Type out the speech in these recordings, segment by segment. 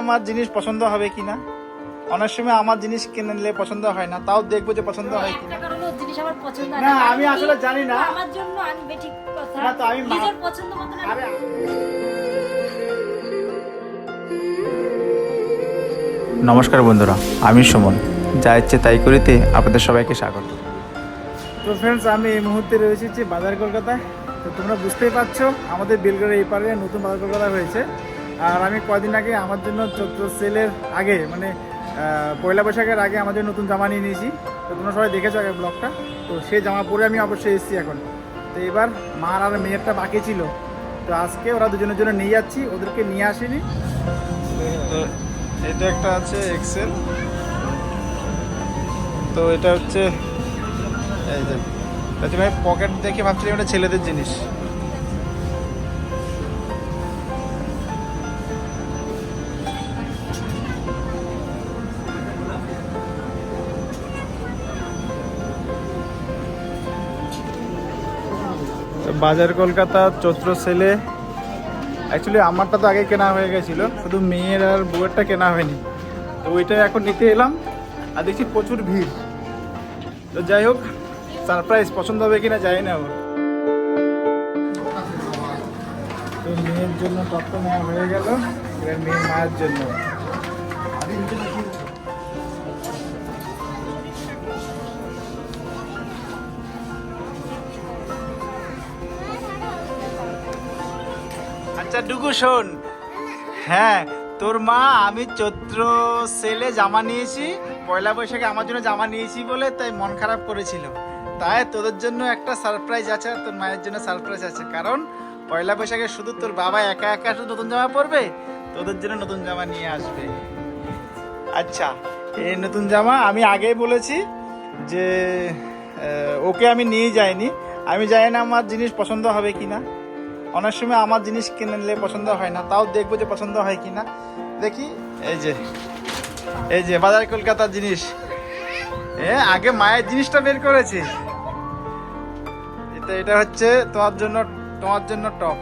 আমার জিনিস পছন্দ হবে কিনা। অনেক সময় আমার জিনিস কিনে নিলে পছন্দ হয় না তাও দেখব যে পছন্দ হয় কিনা। হয় না, আমি আসলে জানি না। আমার জন্য আনবে ঠিক কথা না, তো আমি নিজের পছন্দ মতন নমস্কার বন্ধুরা আমি সুমন। যা ইচ্ছে তাই করিতে আপনাদের সবাইকে স্বাগত। তো ফ্রেন্ডস আমি এই মুহূর্তে রয়েছি যে বাজার কলকাতায়। তো তোমরা বুঝতেই পারছ আমাদের বেলগড়ের এই পারে নতুন বাজার কলকাতা হয়েছে। আর আমি কয়দিন আগে আমার জন্য চৈত্র সেলের আগে মানে পয়লা বৈশাখের আগে জন্য নতুন জামা নিয়ে নিয়েছি। তো তোমরা সবাই দেখেছ আগে ব্লগটা। তো সেই জামা পরে আমি অবশ্যই এসেছি এখন। তো এবার মার আর মেয়েরটা বাকি ছিল। তো আজকে ওরা দুজনের জন্য নিয়ে যাচ্ছি, ওদেরকে নিয়ে আসিনি। তো এটা একটা আছে এক্সেল তো এটা হচ্ছে, এই যে পকেট দেখে ভাবছিলাম এটা ছেলেদের জিনিস। বাজার কলকাতা চৈত্র সেলে। অ্যাকচুয়ালি আমারটা তো আগে কেনা হয়ে গেছিল, শুধু মেয়ের আর বউয়েরটা কেনা হয়নি। তো ওইটা এখন নিতে এলাম, আর দেখছি প্রচুর ভিড়। তো যাই হোক সারপ্রাইজ পছন্দ হবে কিনা জানি না ওর তো মেয়ের জন্য টপটা নেওয়া হয়ে গেল, এবার মেয়ের মায়ের জন্য। ডুগু শোন। হ্যাঁ তোর মা, আমি চৈত্র সেলে জামা নিয়েছি। পয়লা বৈশাখে আমার জন্য জামা নিয়েছি বলে তাই মন খারাপ করেছিল। তাই তোদের জন্য একটা সারপ্রাইজ আছে তোর মায়ের জন্য সারপ্রাইজ আছে। কারণ পয়লা বৈশাখে শুধু তোর বাবা একা একা শুধু নতুন জামা পরবে, তোদের জন্য নতুন জামা নিয়ে আসবে। আচ্ছা এই নতুন জামা আমি আগেই বলেছি যে ওকে আমি নিয়ে যাইনি। আমি জানি না আমার জিনিস পছন্দ হবে কিনা। অনেক সময় আমার জিনিস কিনে নিলে পছন্দ হয় না, তাও দেখব যে পছন্দ হয় কিনা। দেখি, এই যে এই যে, বাজার কলকাতার জিনিস। এ, আগে মায়ের জিনিসটা বের করেছি। এটা এটা হচ্ছে তোমার জন্য তোমার জন্য টপ।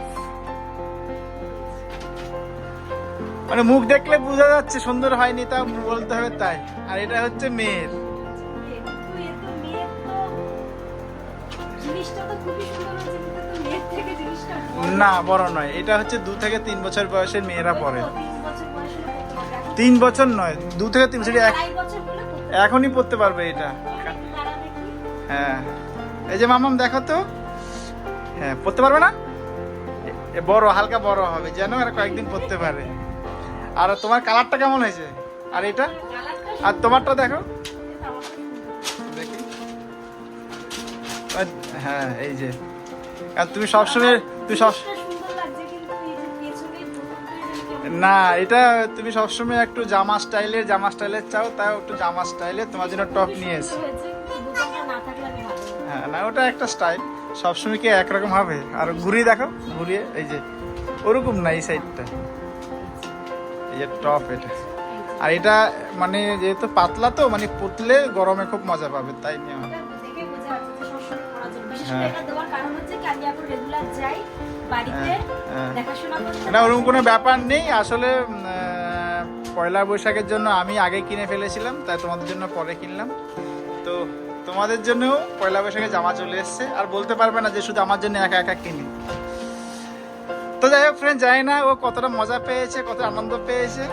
মানে মুখ দেখলে বোঝা যাচ্ছে সুন্দর হয়নি তা বলতে হবে তাই। আর এটা হচ্ছে মেয়ের। না বড় নয়। এটা হচ্ছে দু থেকে তিন বছর বয়সের মেয়েরা পরে তিন বছর নয় দু থেকে তিন বছর এখনই পড়তে পারবে এটা। হ্যাঁ। এই যে মামাম দেখো তো। হ্যাঁ পড়তে পারবে না? বড় হালকা বড় হবে যেন আর কয়েকদিন পড়তে পারে। আর তোমার কালারটা কেমন হয়েছে? আর এটা? আর তোমারটা দেখো। হ্যাঁ এই যে। আর তুমি সবসময় তুমি সব না এটা তুমি সবসময় একটু জামা স্টাইলের জামা স্টাইলের চাও তাও একটু জামা স্টাইলের তোমার জন্য টপ নিয়ে এসে। হ্যাঁ না ওটা একটা স্টাইল। সবসময় কি একরকম হবে? আর ঘুরিয়ে দেখো ঘুরিয়ে এই যে ওরকম না এই সাইডটা। এই যে টপ এটা। আর এটা মানে যেহেতু পাতলা তো মানে পুতলে গরমে খুব মজা পাবে তাই নিয়ে না ওরকম কোনো ব্যাপার নেই। আসলে পয়লা বৈশাখের জন্য আমি আগে কিনে ফেলেছিলাম তাই তোমাদের জন্য পরে কিনলাম। তো তোমাদের জন্যও পয়লা বৈশাখে জামা চলে এসছে। আর বলতে পারবে না যে শুধু আমার জন্য একা একা কিনি। তো যাই হোক ফ্রেন্ড জানি না ও কতটা মজা পেয়েছে কত আনন্দ পেয়েছে।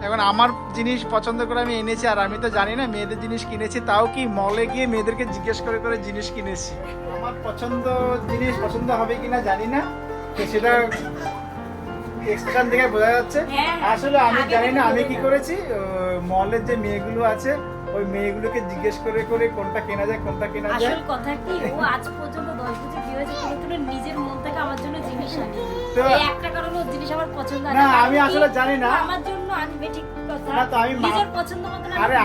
এখন আমার জিনিস পছন্দ করে আমি এনেছি আর আমি তো জানি না মেয়েদের জিনিস কিনেছি তাও কি মলে গিয়ে মেয়েদেরকে জিজ্ঞেস করে করে জিনিস কিনেছি? আমার পছন্দ জিনিস পছন্দ হবে কিনা জানি না তো সেটা এক্সপ্রেশন দেখে বোঝা যাচ্ছে। হ্যাঁ, হ্যাঁ। আসলে আমি জানি না আমি কি করেছি মলের যে মেয়েগুলো আছে ওই মেয়েগুলোকে জিজ্ঞেস করে করে কোনটা কেনা যায় কোনটা কেনা যায়। আসল কথা কি ও আজ পর্যন্ত দশ বছর বিয়ে হয়েছে কোনো কোনো নিজের মন থেকে আমার জন্য জিনিস আনি তো- এই একটা কারণে ওর জিনিস আমার পছন্দ না, আমি আসলে জানি না। আমার জন্য আনবে ঠিক কথা। না, তো আমি নিজের পছন্দ মতো আরে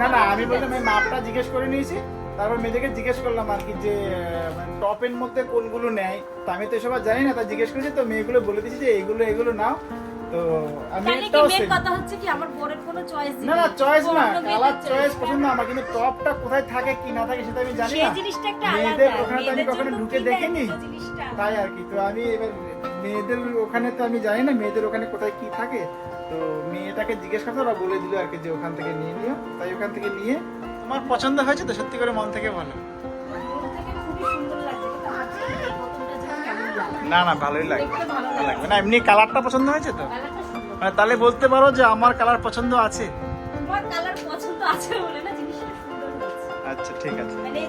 না না আমি বললাম আমি মাপটা জিজ্ঞেস করে নিয়েছি। তারপর মেয়েদেরকে জিজ্ঞেস করলাম আর কি যে টপের মধ্যে কোনগুলো নেয়? তো আমি তো এসব আর জানি না তা জিজ্ঞেস করেছি তো মেয়েগুলো বলে দিয়েছি যে এগুলো এগুলো নাও। তো আমি। কথা হচ্ছে কি আমার কোনো চয়েস না না চয়েস না কালার চয়েস পছন্দ আমার কিন্তু টপটা কোথায় থাকে কি না থাকে সেটা আমি জানি না। জিনিসটা একটা আলাদা। ওখানে তো আমি কখনো ঢুকে দেখিনি। তাই আর কি তো আমি এবার মেয়েদের ওখানে তো আমি জানি না মেয়েদের ওখানে কোথায় কি থাকে। তো মেয়েটাকে জিজ্ঞেস করতে ওরা বলে দিল আর কি যে ওখান থেকে নিয়ে নিও। তাই ওখান থেকে নিয়ে তোমার পছন্দ হয়েছে তো সত্যি করে মন থেকে বলো। না না ভালোই লাগবে ভালো লাগবে। না এমনি কালারটা পছন্দ হয়েছে তো? মানে তাহলে বলতে পারো যে আমার কালার পছন্দ আছে? আচ্ছা ঠিক আছে। মানে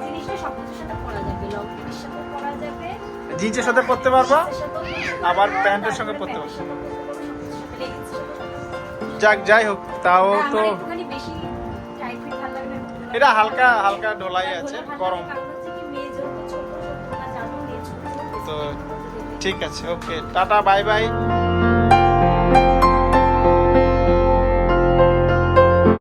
জিন্সের সাথে পরতে পারবা? আবার প্যান্টের সঙ্গে পরতে পারবে, পরতে। যাক যাই হোক তাও তো এটা হালকা হালকা ঢোলাই আছে গরম। তো ঠিক আছে ওকে টাটা বাই বাই।